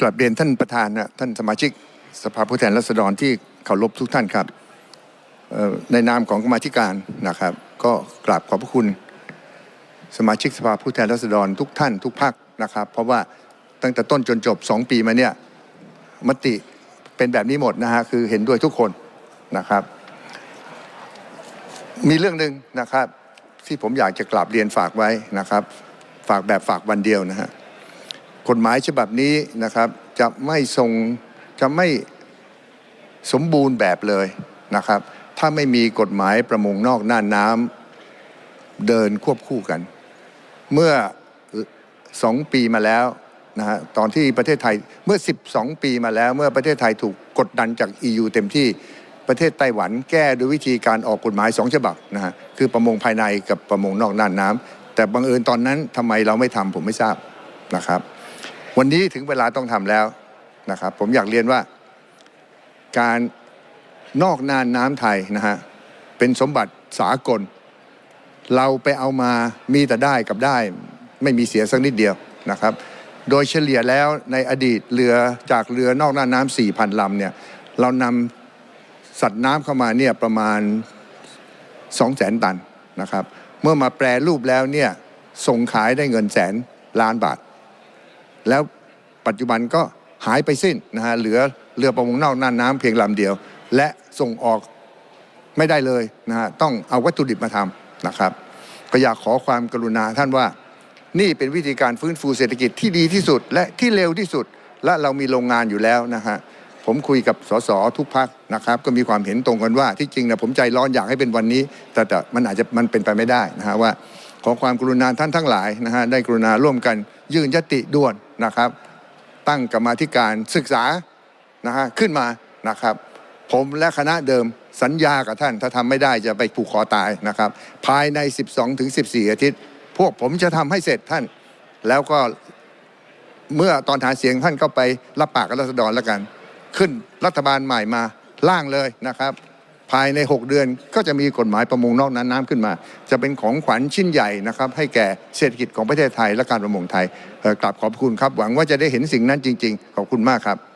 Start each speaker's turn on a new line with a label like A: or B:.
A: กลับเรียนท่านประธานนะท่านสมาชิกสภาผู้แทนราษฎรที่เคารพทุกท่านครับในนามของกรรมธิการนะครับ ก็กราบขอบพระคุณ สมาชิกสภาผู้แทนราษฎรทุกท่านทุกภาคนะครับ เพราะว่าตั้งแต่ต้นจนจบสองปีมาเนี่ยมติเป็นแบบนี้หมดนะฮะคือเห็นด้วยทุกคนนะครับ มีเรื่องหนึ่งนะครับ ที่ผมอยากจะกราบเรียนฝากไว้นะครับ ฝากแบบฝากวันเดียวนะฮะ กฎหมายฉบับนี้นะครับ จะไม่ทรงจะไม่สมบูรณ์แบบเลยนะครับ ถ้าไม่มีกฎหมายประมงนอกน่านน้ำเดินควบคู่กัน เมื่อสองปีมาแล้วนะฮะตอนที่ประเทศไทยเมื่อ 12 ปีมาแล้ว เมื่อประเทศไทยถูกกดดันจาก EU เต็มที่ประเทศไต้หวันแก้ด้วยวิธีการออกกฎหมายสองฉบับนะฮะคือประมงภายในกับประมงนอกน่านน้ำแต่บังเอิญตอนนั้นทำไมเราไม่ทำผมไม่ทราบนะครับ วันนี้ถึงเวลาต้องทำแล้วนะครับ ผมอยากเรียนว่าการนอกน่านน้ำไทยนะฮะเป็นสมบัติสากล เราไปเอามามีแต่ได้กับได้ ไม่มีเสียสักนิดเดียวนะครับ โดยเฉลี่ยแล้วในอดีตเรือจากเรือนอกน่านน้ำสี่พันลำเนี่ยเรานำสัตว์น้ำเข้ามาเนี่ยประมาณ2 0 0แสนตันนะครับ เมื่อมาแปรรูปแล้วเนี่ยส่งขายได้เงินแสนล้านบาท แล้วปัจจุบันก็หายไปสิ้นนะฮะเหลือเรือประมงนอกน่านน้ำเพียงลำเดียว และส่งออกไม่ได้เลยนะฮะต้องเอาวัตถุดิบมาทำนะครับ ก็อยากขอความกรุณาท่านว่านี่เป็นวิธีการฟื้นฟูเศรษฐกิจที่ดีที่สุด และที่เร็วที่สุด และเรามีโรงงานอยู่แล้วนะฮะผมคุยกับสสทุกพักนะครับ ก็มีความเห็นตรงกันว่าที่จริงนะผมใจร้อนอยากให้เป็นวันนี้ แต่แต่มันอาจจะมันเป็นไปไม่ได้นะฮะว่า ขอความกรุณาท่านทั้งหลายนะฮะได้กรุณาร่วมกันยื่นยติด่วนนะครับ ตั้งกรรมาธิการศึกษานะฮะขึ้นมานะครับ ผมและคณะเดิมสัญญากับท่าน ถ้าทำไม่ได้จะไปผูกคอตายนะครับ ภายใน 12ถึง14 อาทิตย์ พวกผมจะทำให้เสร็จท่าน แล้วก็เมื่อตอนหาเสียงท่านก็ไปรับปากกับรัษฎรแล้วกัน ขึ้นรัฐบาลใหม่มาล่างเลยนะครับ ภายใน 6 เดือนก็จะมีกฎหมายประมงนอกนั้นน้ำขึ้นมา จะเป็นของขวัญชิ้นใหญ่นะครับ ให้แก่เศรษฐกิจของประเทศไทยและการประมงไทยกลับขอบคุณครับ หวังว่าจะได้เห็นสิ่งนั้นจริง ๆ ขอบคุณมากครับ